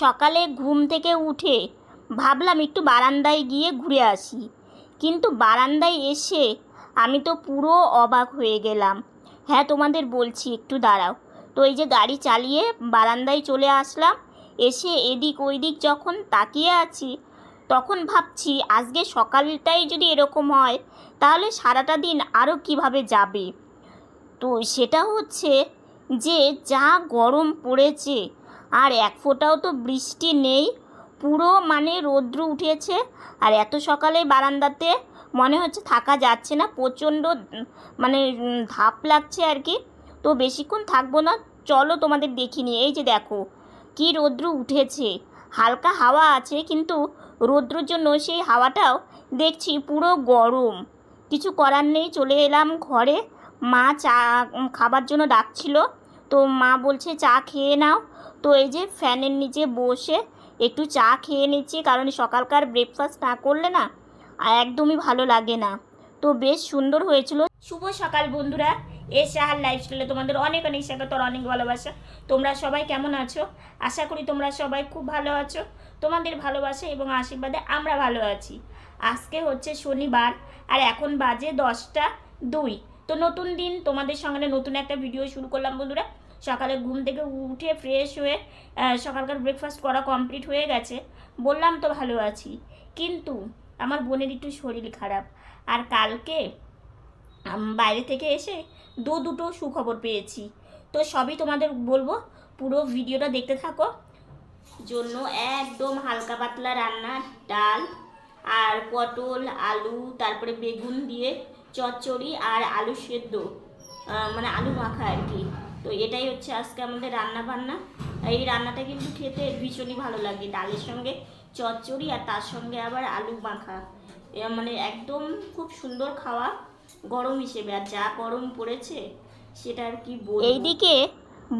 সকালে ঘুম থেকে উঠে ভাবলাম একটু বারান্দায় গিয়ে ঘুরে আসি। কিন্তু বারান্দায় এসে আমি তো পুরো অবাক হয়ে গেলাম। হ্যাঁ তোমাদের বলছি, একটু দাঁড়াও। তো এই যে গাড়ি চালিয়ে বারান্দায় চলে আসলাম, এসে এদিক ওইদিক যখন তাকিয়ে আছি, তখন ভাবছি, আজকে সকালটাই যদি এরকম হয়, তাহলে সারাটা দিন আরও কীভাবে যাবে? তো সেটা হচ্ছে যে, যা গরম পড়েছে আর এক ফোঁটাও তো বৃষ্টি নেই। পুরো মানে রৌদ্র উঠেছে। আর এত সকালে বারান্দাতে মনে হচ্ছে থাকা যাচ্ছে না। প্রচণ্ড মানে ধাপ লাগছে আর কি। তো বেশিক্ষণ থাকব না। চলো তোমাদের দেখিনি এই যে দেখো, কি রৌদ্র উঠেছে। হালকা হাওয়া আছে, কিন্তু রৌদ্রর জন্য সেই হাওয়াটাও দেখছি পুরো গরম। কিছু করার নেই। চলে এলাম ঘরে। মা চা খাবার জন্য ডাকছিল। তো মা বলছে, চা খেয়ে নাও। তো এই যে ফ্যানের নিচে বসে একটু চা খেয়ে নিচ্ছি, কারণ সকালকার ব্রেকফাস্ট না করলে না আর একদমই ভালো লাগে না। তো বেশ সুন্দর হয়েছিল। শুভ সকাল বন্ধুরা। এ সাহার লাইফস্টাইলে তোমাদের অনেক অনেক স্বাগত অনেক ভালোবাসা। তোমরা সবাই কেমন আছো? আশা করি তোমরা সবাই খুব ভালো আছো। তোমাদের ভালোবাসা এবং আশীর্বাদে আমরা ভালো আছি। আজকে হচ্ছে শনিবার আর এখন বাজে দশটা দুই। তো নতুন দিন, তোমাদের সঙ্গে নতুন একটা ভিডিও শুরু করলাম বন্ধুরা। সকালে ঘুম থেকে উঠে ফ্রেশ হয়ে সকালকার ব্রেকফাস্ট করা কমপ্লিট হয়ে গেছে। বললাম, তো ভালো আছি। কিন্তু আমার বোনের একটু শরীর খারাপ। আর কালকে বাইরে থেকে এসে দু দুটো সুখবর পেয়েছি। তো সবই তোমাদের বলব, পুরো ভিডিওটা দেখতে থাকো। জন্য একদম হালকা পাতলা রান্না, ডাল আর পটল, আলু, তারপরে বেগুন দিয়ে চচ্চড়ি আর আলু সেদ্ধ মানে আলু মাখা আর কি। তো এটাই হচ্ছে আজকে আমাদের রান্না বান্না এই রান্নাটা কিন্তু খেতে ভীষণই ভালো লাগে। ডালের সঙ্গে চচ্চড়ি আর তার সঙ্গে আবার আলু মাখা। মানে একদম খুব সুন্দর খাওয়া গরম হিসেবে। আর যা গরম পড়েছে সেটা আর কি এইদিকে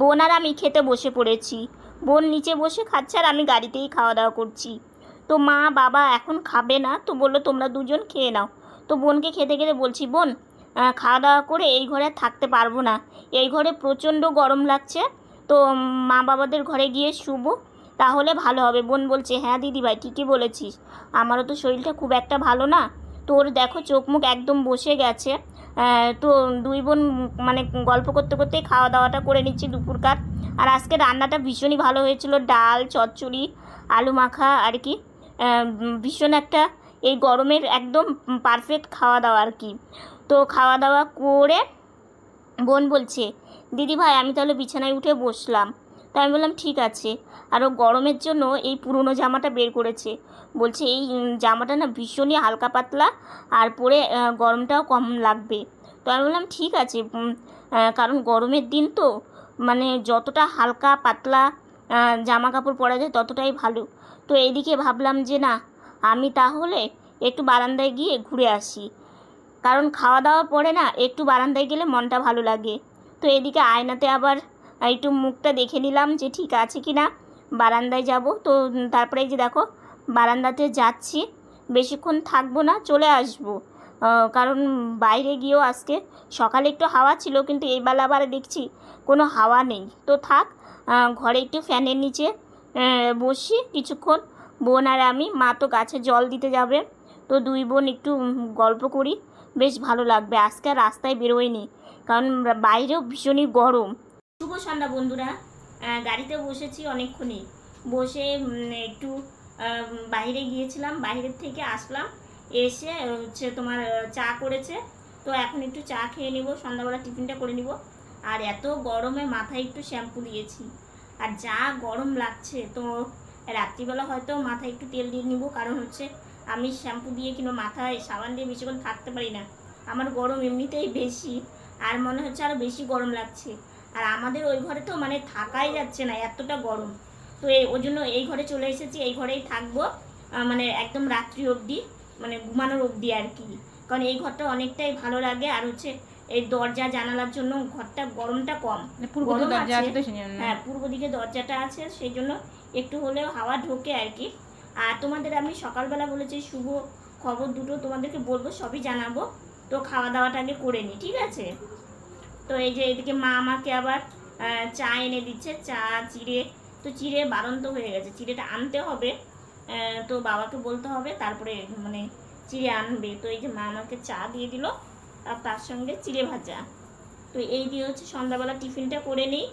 বোন আর আমি খেতে বসে পড়েছি। বোন নিচে বসে খাচ্ছে আর আমি গাড়িতেই খাওয়া দাওয়া করছি। তো মা বাবা এখন খাবে না তো বলল তোমরা দুজন খেয়ে নাও। তো বোনকে খেতে খেতে বলছি বোন খাওয়া দাওয়া করে এই ঘরে থাকতে পারব না। এই ঘরে প্রচণ্ড গরম লাগছে। তো মা বাবাদের ঘরে গিয়ে শুব, তাহলে ভালো হবে। বোন বলছে হ্যাঁ দিদি ভাই ঠিকই বলেছিস। আমারও তো শরীরটা খুব একটা ভালো না। তোর দেখো চোখ মুখ একদম বসে গেছে। তো দুই বোন মানে গল্প করতে করতেই খাওয়া দাওয়াটা করে নিচ্ছি দুপুরকার। আর আজকে রান্নাটা ভীষণই ভালো হয়েছিল। ডাল, চচ্চড়ি, আলু মাখা আর কি। ভীষণ একটা এই গরমের একদম পারফেক্ট খাওয়া দাওয়া আর কি। তো খাওয়া দাওয়া করে বোন বলছে দিদি ভাই আমি তাহলে বিছানায় উঠে বসলাম। তো আমি বললাম, ঠিক আছে। আরও গরমের জন্য এই পুরনো জামাটা বের করেছে। বলছে, এই জামাটা না ভীষণই হালকা পাতলা আর পরে গরমটাও কম লাগবে। তো আমি বললাম, ঠিক আছে। কারণ গরমের দিন তো মানে যতটা হালকা পাতলা জামা কাপড় পরা যায় ততটাই ভালো। তো এইদিকে ভাবলাম যে, না, আমি তাহলে একটু বারান্দায় গিয়ে ঘুরে আসি। কারণ খাওয়া দাওয়া পরে না একটু বারান্দায় গেলে মনটা ভালো লাগে। তো এদিকে আয়নাতে আবার একটু মুখটা দেখে নিলাম যে ঠিক আছে কি না, বারান্দায় যাব। তো তারপরে যে দেখো, বারান্দাতে যাচ্ছি, বেশিক্ষণ থাকব না, চলে আসব। কারণ বাইরে গিয়েও আজকে সকালে একটু হাওয়া ছিল, কিন্তু এই আবার দেখছি কোনো হাওয়া নেই। তো থাক ঘরে একটু ফ্যানের নিচে বসি। কিছুক্ষণ বোন আর আমি, মা তো গাছে জল দিতে যাবে। তো দুই বোন একটু গল্প করি। বেশ ভালো লাগবে। আজকে রাস্তায় বেরোয়নি কারণ বাইরেও ভীষণই গরম। শুভ সন্ধ্যা বন্ধুরা। গাড়িতে বসেছি অনেকক্ষণই। বসে একটু বাইরে গিয়েছিলাম, বাইরের থেকে আসলাম। এসে, হচ্ছে, তোমার চা করেছে। তো এখন একটু চা খেয়ে নিব, সন্ধ্যাবেলা টিফিনটা করে নিব। আর এত গরমে মাথায় একটু শ্যাম্পু দিয়েছি। আর যা গরম লাগছে, তো রাত্রিবেলা হয়তো মাথায় একটু তেল দিয়ে নিব, কারণ হচ্ছে আমি শ্যাম্পু দিয়ে কিংবা মাথায় সাবান দিয়ে বেশিক্ষণ থাকতে পারি না। আমার গরম এমনিতেই বেশি আর মনে হচ্ছে আরও বেশি গরম লাগছে। আর আমাদের ওই ঘরে তো মানে থাকাই যাচ্ছে না এতটা গরম। তো এই ওই জন্য এই ঘরে চলে এসেছি এই ঘরেই থাকব মানে একদম রাত্রি অবধি মানে ঘুমানোর অবধি আর কি। কারণ এই ঘরটা অনেকটাই ভালো লাগে আর হচ্ছে এই দরজা জানালার জন্য ঘরটা গরমটা কম। মানে গরম আছে। হ্যাঁ পূর্ব দিকে দরজাটা আছে সেই জন্য একটু হলেও হাওয়া ঢোকে আর কি। আর তোমাদের আমি সকালবেলা বলেছি শুভ খবর দুটো তোমাদেরকে বলব, সবই জানাব। তো খাওয়া দাওয়াটা আগে করে নিই, ঠিক আছে? তো এই যে এদিকে মা আমাকে আবার চা এনে দিচ্ছে, চা, চিড়ে। তো চিড়ে বারন্ত হয়ে গেছে, চিড়েটা আনতে হবে। তো বাবাকে বলতে হবে, তারপরে মানে চিড়ে আনবে। তো এই যে মা আমাকে চা দিয়ে দিল, আর তার সঙ্গে চিড়ে ভাজা। তো এই দিয়ে হচ্ছে সন্ধ্যাবেলা টিফিনটা করে নিই।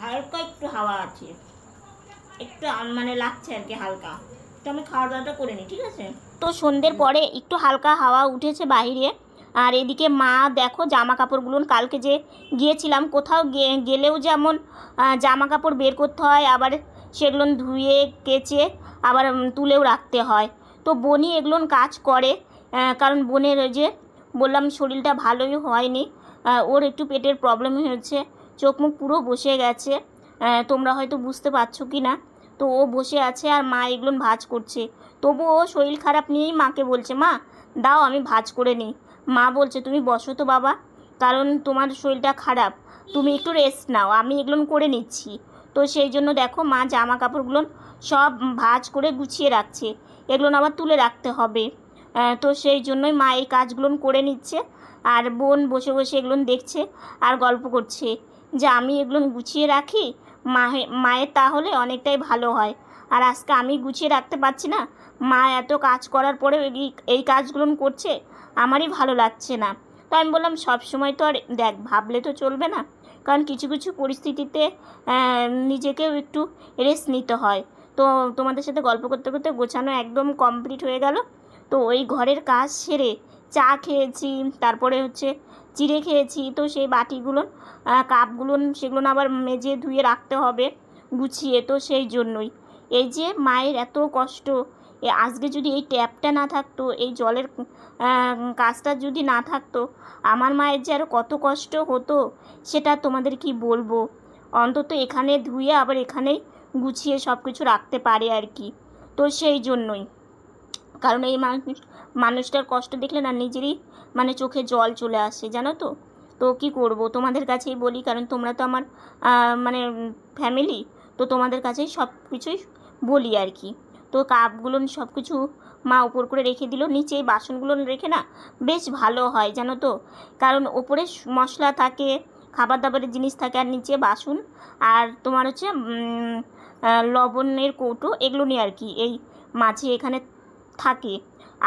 হালকা একটু হাওয়া আছে। একটু মানে লাগছে আর কি হালকা। তো আমি খাওয়া দাওয়াটা করে নিই ঠিক আছে? তো সন্ধ্যের পরে একটু হালকা হাওয়া উঠেছে বাইরে। আর এদিকে মা দেখো জামা কাপড়গুলো কালকে যে গিয়েছিলাম কোথাও গেলেও যেমন জামা কাপড় বের করতে হয় আবার সেগুলো ধুয়ে কেচে আবার তুলেও রাখতে হয়। তো বনি এগুলো কাজ করে কারণ বোনের ওই যে বললাম শরীরটা ভালোই হয়নি। ওর একটু পেটের প্রবলেম হয়েছে চোখ মুখ পুরো বসে গেছে। তোমরা হয়তো বুঝতে পারছ কি না তো ও বসে আছে আর মা এগুলো ভাজ করছে। তবু ও শরীর খারাপ নিয়েই মাকে বলছে, মা, দাও আমি ভাজ করে নিই। মা বলছে, তুমি বসো তো বাবা, কারণ তোমার শরীরটা খারাপ। তুমি একটু রেস্ট নাও, আমি এগুলো করে নিচ্ছি। তো সেই জন্য দেখো মা জামা কাপড়গুলো সব ভাজ করে গুছিয়ে রাখছে। এগুলো আবার তুলে রাখতে হবে। তো সেই জন্যই মা এই কাজগুলো করে নিচ্ছে আর বোন বসে বসে এগুলো দেখছে আর গল্প করছে। যে আমি এগুলো গুছিয়ে রাখি মায়ের তাহলে অনেকটাই ভালো হয়। আর আজকে আমি গুছিয়ে রাখতে পারছি না। মা এত কাজ করার পরে এই কাজগুলো করছে, আমারই ভালো লাগছে না। তো আমি বললাম, সব সময় তো আর দেখ, ভাবলে তো চলবে না। কারণ কিছু কিছু পরিস্থিতিতে নিজেকেও একটু রেস্ট নিতে হয়। তো তোমাদের সাথে গল্প করতে করতে গোছানো একদম কমপ্লিট হয়ে গেল। তো ওই ঘরের কাজ সেরে চা খেয়েছি, তারপরে হচ্ছে চিড়ে খেয়েছি, তো সেই বাটিগুলো কাপগুলো সেগুলো আবার মেজে ধুয়ে রাখতে হবে গুছিয়ে, তো সেই জন্যই। এই যে মায়ের এত কষ্ট আজকে যদি এই ট্যাপটা না থাকতো, এই জলের কাজটা যদি না থাকতো, আমার মায়ের যে আরও কত কষ্ট হতো, সেটা তোমাদের কি বলব? অন্তত এখানে ধুয়ে আবার এখানেই গুছিয়ে সব কিছু রাখতে পারে আর কি, তো সেই জন্যই। কারণ এই মানুষ, মানুষটার কষ্ট দেখলে না নিজেরই মানে চোখে জল চলে আসে, জানো তো? তো কি করব? তোমাদের কাছেই বলি, কারণ তোমরা তো আমার মানে ফ্যামিলি তো তোমাদের কাছেই সব কিছুই বলি আর কি। তো কাপগুলো সব কিছু মা উপর করে রেখে দিল, নিচে এই বাসনগুলো রেখে না বেশ ভালো হয়, জানো তো? কারণ ওপরে মশলা থাকে খাবার দাবারের জিনিস থাকে, আর নিচে বাসন, আর তোমার হচ্ছে লবণের কৌটো, এগুলো নিয়ে আর কি, এই মাঝে এখানে থাকে।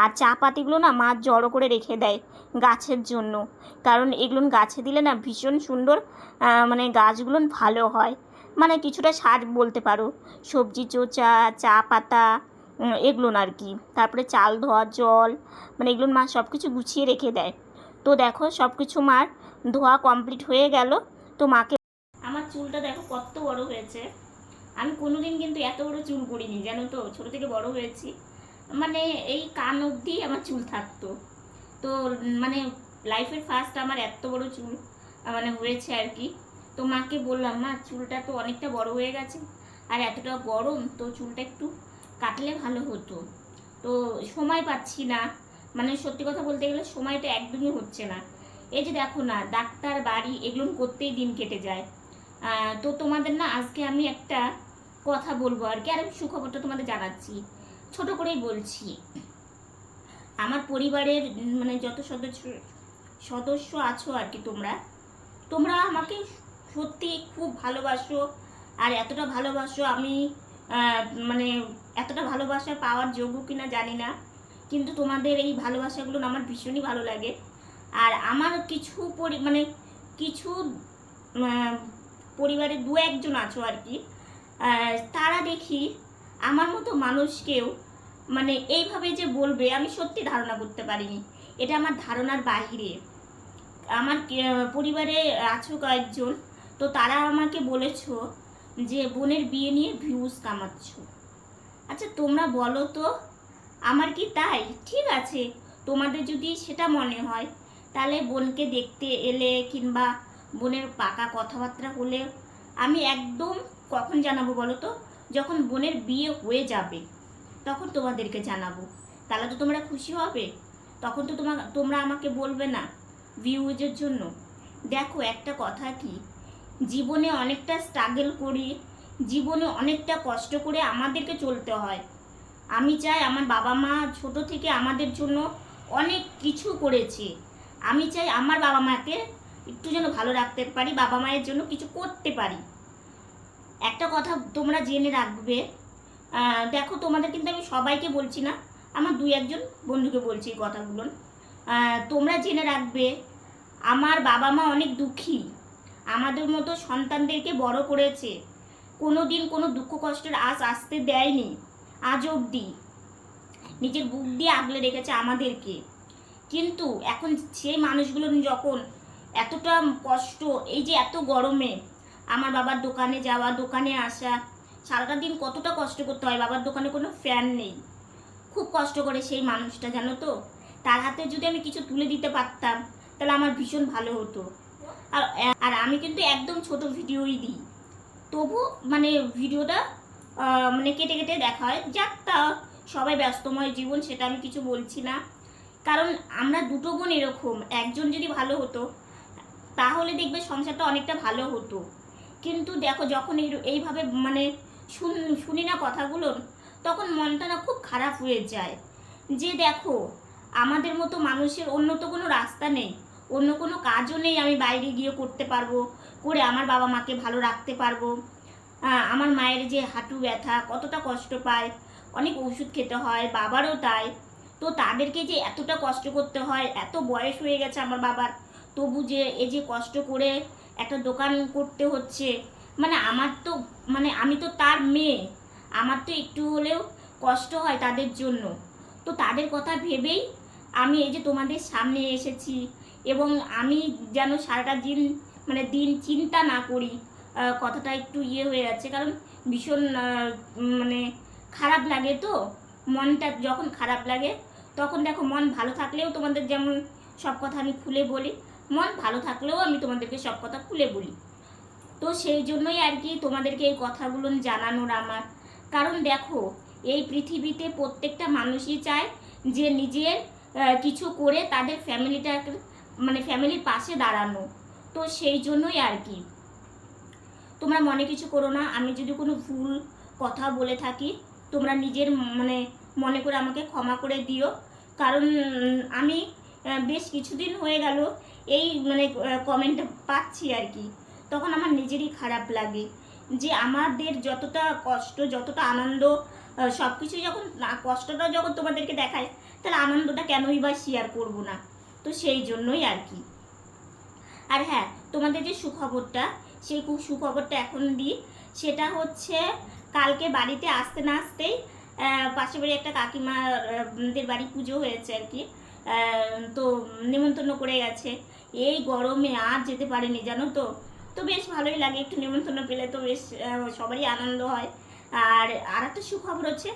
আর চা পাতিগুলো না মা জড়ো করে রেখে দেয় গাছের জন্য। কারণ এগুলো গাছে দিলে না ভীষণ সুন্দর মানে গাছগুলো ভালো হয়। মানে কিছুটা সার বলতে পারো, সবজি চোচা, চা পাতা এগুলো আর কি। তারপরে চাল ধোয়া, জল মানে এগুলো মা সব কিছু গুছিয়ে রেখে দেয়। তো দেখো সব কিছু মার ধোয়া কমপ্লিট হয়ে গেল। তো মাকে আমার চুলটা দেখো কত বড় হয়েছে। আমি কোনোদিন কিন্তু এত বড় চুল করিনি, জানো তো? ছোটো থেকে বড় হয়েছি। মানে এই কান অবধি আমার চুল থাকতো। তো মানে লাইফের ফার্স্ট আমার এত বড় চুল মানে হয়েছে আর কি। তো মাকে বললাম, মা, চুলটা তো অনেকটা বড় হয়ে গেছে, আর এতটা গরম, তো চুলটা একটু কাটলে ভালো হতো। তো সময় পাচ্ছি না মানে সত্যি কথা বলতে গেলে সময়টা একদমই হচ্ছে না। এই যে দেখো না, ডাক্তার, বাড়ি এগুলো করতেই দিন কেটে যায়। তো তোমাদের না আজকে আমি একটা কথা বলব আর কি, আর আমি সুখবরটা তোমাদের জানাচ্ছি। ছোট করেই বলছি। আমার পরিবারের মানে যত সদস্য সদস্য আছো আর কি তোমরা তোমরা আমাকে সত্যি খুব ভালোবাসো আর এতটা ভালোবাসো আমি মানে এতটা ভালোবাসা পাওয়ার যোগ্য কিনা জানি না, কিন্তু তোমাদের এই ভালোবাসাগুলো আমার ভীষণই ভালো লাগে। আর আমার কিছু পরি মানে কিছু পরিবারে দু একজন আছো আর কি তারা দেখি আমার মতো মানুষকেও মানে এইভাবে যে বলবে, আমি সত্যি ধারণা করতে পারিনি। এটা আমার ধারণার বাহিরে। আমার পরিবারে আছো কয়েকজন, তো তারা আমাকে বলেছ যে, বোনের বিয়ে নিয়ে ভিউজ কামাচ্ছ। আচ্ছা তোমরা বলো তো, আমার কি তাই? ঠিক আছে, তোমাদের যদি সেটা মনে হয়, তাহলে বোনকে দেখতে এলে কিংবা বোনের পাকা কথাবার্তা হলে আমি একদম কখন জানাব বলো তো? যখন বোনের বিয়ে হয়ে যাবে। তখন তোমাদেরকে জানাব। তাহলে তো তোমরা খুশি হবে। তখন তো তোমার তোমরা আমাকে বলবে না ভিউজের জন্য। দেখো, একটা কথা কি? জীবনে অনেকটা স্ট্রাগল করি, জীবনে অনেকটা কষ্ট করে আমাদেরকে চলতে হয়। আমি চাই আমার বাবা মা ছোট থেকে আমাদের জন্য অনেক কিছু করেছে। আমি চাই আমার বাবা মাকে একটু যেন ভালো রাখতে পারি, বাবা মায়ের জন্য কিছু করতে পারি। একটা কথা তোমরা জেনে রাখবে দেখো, তোমাদের কিন্তু আমি সবাইকে বলছি না, আমার দুই একজন বন্ধুকে বলছি এই কথাগুলো। তোমরা জেনে রাখবে, আমার বাবা মা অনেক দুঃখী। আমাদের মতো সন্তানদেরকে বড় করেছে। কোনো দিন কোনো দুঃখ কষ্টের আশ আসতে দেয়নি, আজ অবধি। নিজের বুক দিয়ে আগলে রেখেছে আমাদেরকে। কিন্তু এখন সেই মানুষগুলো যখন এতটা কষ্ট, এই যে এত গরমে, আমার বাবার দোকানে যাওয়া, দোকানে আসা সারাটা দিন কতটা কষ্ট করতে হয়? বাবার দোকানে কোনো ফ্যান নেই। খুব কষ্ট করে সেই মানুষটা, জানো তো? তার হাতে যদি আমি কিছু তুলে দিতে পারতাম, তাহলে আমার ভীষণ ভালো হতো। আর আর আমি কিন্তু একদম ছোট ভিডিওই দিই। তবু মানে ভিডিওটা মানে কেটে কেটে দেখা হয়। যাক তা, সবাই ব্যস্তময় জীবন, সেটা আমি কিছু বলছি না। কারণ আমরা দুটো বোন এরকম, একজন যদি ভালো হতো, তাহলে দেখবে সংসারটা অনেকটা ভালো হতো। কিন্তু দেখো, যখন এই, এইভাবে মানে শুন, শুনি না কথাগুলো, তখন মনটা না খুব খারাপ হয়ে যায়। যে দেখো, আমাদের মতো মানুষের অন্য তো কোনো রাস্তা নেই, অন্য কোনো কাজও নেই আমি বাইরে গিয়ে করতে পারব, করে আমার বাবা মাকে ভালো রাখতে পারব। আমার মায়ের যে হাঁটু ব্যথা কতটা কষ্ট পায়, অনেক ওষুধ খেতে হয়, বাবারও তাই। তো তাদেরকে যে এতটা কষ্ট করতে হয়, এত বয়স হয়ে গেছে আমার বাবার, তবু যে এই যে কষ্ট করে একটা দোকান করতে হচ্ছে মানে আমার তো মানে আমি তো তার মেয়ে। আমার তো একটু হলেও কষ্ট হয় তাদের জন্য। তো তাদের কথা ভেবেই আমি এই যে তোমাদের সামনে এসেছি এবং আমি যেন সারাটা দিন মানে দিন চিন্তা না করি কথাটা একটু ইয়ে হয়ে যাচ্ছে। কারণ ভীষণ মানে খারাপ লাগে তো, মনটা যখন খারাপ লাগে, তখন দেখো মন ভালো থাকলেও তোমাদের যেমন সব কথা আমি খুলে বলি, মন ভালো থাকলেও আমি তোমাদেরকে সব কথা খুলে বলি। তো সেই জন্যই আর কি তোমাদেরকে এই কথাগুলো জানানোর আমার। কারণ দেখো, এই পৃথিবীতে প্রত্যেকটা মানুষই চায় যে নিজের কিছু করে তাদের ফ্যামিলিটাকে মানে ফ্যামিলির পাশে দাঁড়ানো। তো সেই জন্যই আর কি। তোমরা মনে কিছু করো না, আমি যদি কোনো ভুল কথা বলে থাকি, তোমরা নিজের মানে মনে করে আমাকে ক্ষমা করে দিও। কারণ আমি বেশ কিছুদিন হয়ে গেল, এই মানে কমেন্টটা পাচ্ছি আর কি। তখন আমার নিজেরই খারাপ লাগে যে আমাদের যতটা কষ্ট, যতটা আনন্দ সব কিছু যখন কষ্টটা যখন তোমাদেরকে দেখায়, তাহলে আনন্দটা কেনই বা শেয়ার করব না? তো সেই জন্যই আর কি। আর হ্যাঁ তোমাদের যে সুখবরটা, সেই খুব সুখবরটা এখন দিই সেটা হচ্ছে কালকে বাড়িতে আসতে না আসতেই পাশের বাড়ি একটা কাকিমাদের বাড়ি পুজো হয়েছে আর কি তো নিমন্ত্রণ করে গেছে। এই গরমে আর যেতে পারেনি, জানো তো? তো বেশ ভালোই লাগে, একটু নিমন্ত্রণ পেলে তো বেশ সবারই আনন্দ হয়। আর আর একটা সুখবর হচ্ছে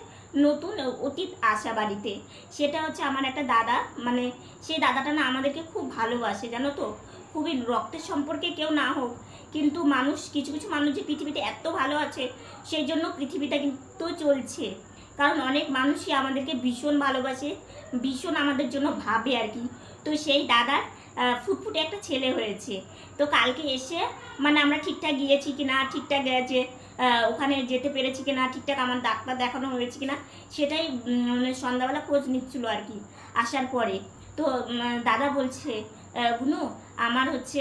নতুন অতীত আসা বাড়িতে। সেটা হচ্ছে আমার একটা দাদা মানে সেই দাদাটা না আমাদেরকে খুব ভালোবাসে, জানো তো? খুবই রক্তের সম্পর্কে কেউ না হোক, কিন্তু মানুষ, কিছু কিছু মানুষ যে পৃথিবীতে এত ভালো আছে, সেই জন্য পৃথিবীটা কিন্তু চলছে। কারণ অনেক মানুষই আমাদেরকে ভীষণ ভালোবাসে, ভীষণ আমাদের জন্য ভাবে আর কি। তো সেই দাদার ফুটফুটে একটা ছেলে হয়েছে। তো কালকে এসে মানে আমরা ঠিকঠাক গিয়েছি কি না ঠিকঠাক গেছে ওখানে যেতে পেরেছি কি না ঠিকঠাক আমার ডাক্তার দেখানো হয়েছে কি না সেটাই মানে সন্ধ্যাবেলা খোঁজ নিচ্ছিল আর কি, আসার পরে। তো দাদা বলছে বুনু, আমার হচ্ছে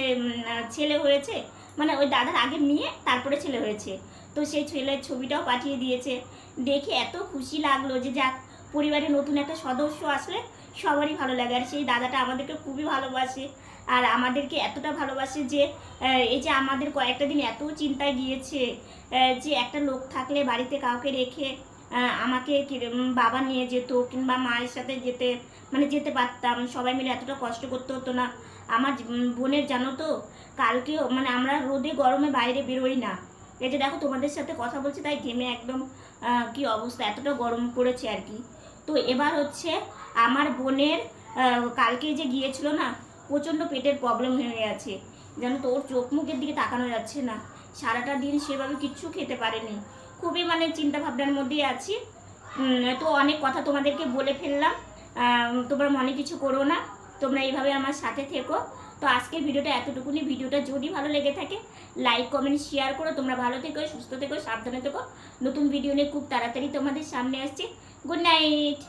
ছেলে হয়েছে মানে ওই দাদার আগে মেয়ে, তারপরে ছেলে হয়েছে। তো সেই ছেলের ছবিটাও পাঠিয়ে দিয়েছে। দেখে এত খুশি লাগল যে যাক পরিবারে নতুন একটা সদস্য আসলে সবারই ভালো লাগে। আর সেই দাদাটা আমাদেরকে খুবই ভালোবাসে। আর আমাদেরকে এতটা ভালোবাসে যে এই যে আমাদের কয়েকটা দিন এত চিন্তায় গিয়েছে যে একটা লোক থাকলে বাড়িতে কাউকে রেখে আমাকে বাবা নিয়ে যেত কিংবা মায়ের সাথে যেতে মানে যেতে পারতাম। সবাই মিলে এতটা কষ্ট করতে হতো না। আমার বোনের জানো তো, কালকেও মানে আমরা রোদে গরমে বাইরে বেরোই না। এই যে দেখো তোমাদের সাথে কথা বলছি, তাই ঘেমে একদম কি অবস্থা, এতটা গরম পড়েছে আর কি। তো এবার হচ্ছে আমার বোনের কালকে যে গিয়েছিল না, প্রচণ্ড পেটের প্রবলেম হয়ে গেছে। যেন তোর চোখ মুখের দিকে তাকানো যাচ্ছে না। সারাটা দিন সেভাবে কিচ্ছু খেতে পারেনি। খুবই মানে চিন্তা ভাবনার মধ্যেই আছি। তো অনেক কথা তোমাদেরকে বলে ফেললাম। তোমরা মনে কিছু করো না। তোমরা এইভাবে আমার সাথে থেকো। তো আজকের ভিডিওটা এতটুকুনি। ভিডিওটা যদি ভালো লেগে থাকে লাইক কমেন্ট শেয়ার করো। তোমরা ভালো থেকো, সুস্থ থেকো, সাবধানে থেকো। নতুন ভিডিও নিয়ে খুব তাড়াতাড়ি তোমাদের সামনে আসছে। Good night